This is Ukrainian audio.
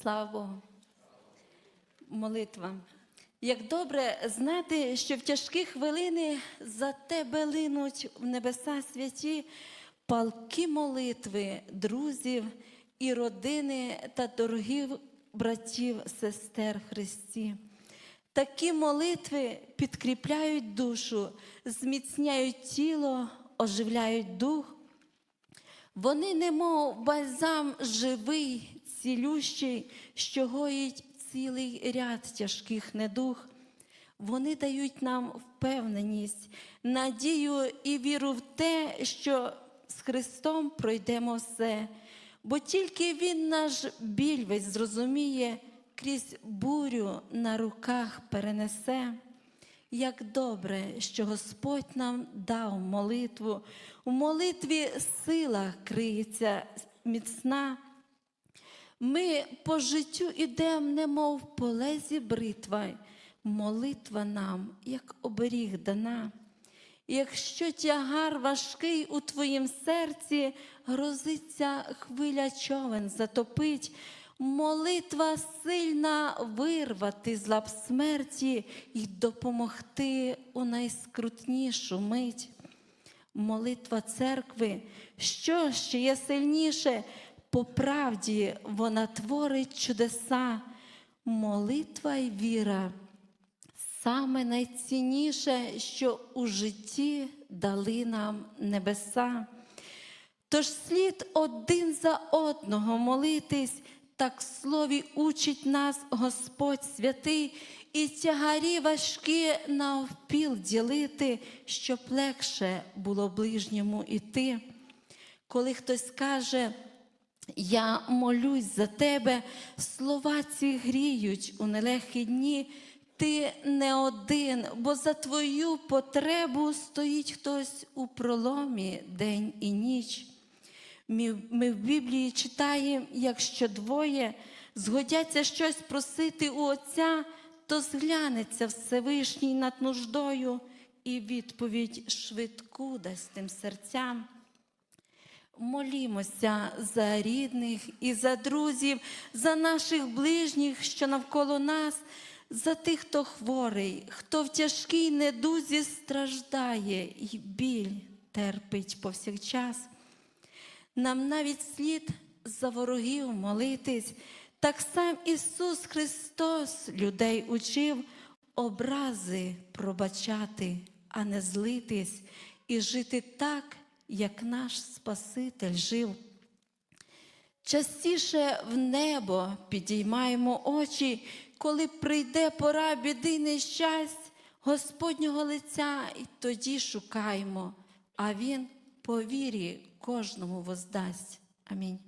Слава Богу. Молитва. Як добре знати, що в тяжкі хвилини за тебе линуть в небеса святі палки молитви друзів і родини та дорогих братів, сестер Христі. Такі молитви підкріпляють душу, зміцняють тіло, оживляють дух. Вони, немов бальзам живий, цілющий, що гоїть цілий ряд тяжких недуг. Вони дають нам впевненість, надію і віру в те, що з Христом пройдемо все, бо тільки Він наш біль весь зрозуміє, крізь бурю на руках перенесе. Як добре, що Господь нам дав молитву, у молитві сила криється міцна. Ми по життю ідемо, немов по лезі бритва, молитва нам, як оберіг дана. Якщо тягар важкий у твоїм серці, грозиться хвиля човен затопить, молитва сильна вирвати з лап смерті і допомогти у найскрутнішу мить. Молитва церкви, що ще є сильніше, по правді вона творить чудеса. Молитва й віра саме найцінніше, що у житті дали нам небеса. Тож слід один за одного молитись, так в слові учить нас Господь святий, і тягарі важкі навпіл ділити, щоб легше було ближньому іти. Коли хтось каже, я молюсь за тебе, слова ці гріють у нелегкі дні. Ти не один, бо за твою потребу стоїть хтось у проломі день і ніч. Ми, в Біблії читаємо, якщо двоє згодяться щось просити у Отця, то зглянеться Всевишній над нуждою і відповідь швидку дасть тим серцям. Молімося за рідних і за друзів, за наших ближніх, що навколо нас, за тих, хто хворий, хто в тяжкій недузі страждає і біль терпить повсякчас. Нам навіть слід за ворогів молитись, так сам Ісус Христос людей учив образи пробачати, а не злитись, і жити так, як наш Спаситель жив. Частіше в небо підіймаємо очі, коли прийде пора біди нещасть Господнього лиця, і тоді шукаємо, а Він по вірі кожному воздасть. Амінь.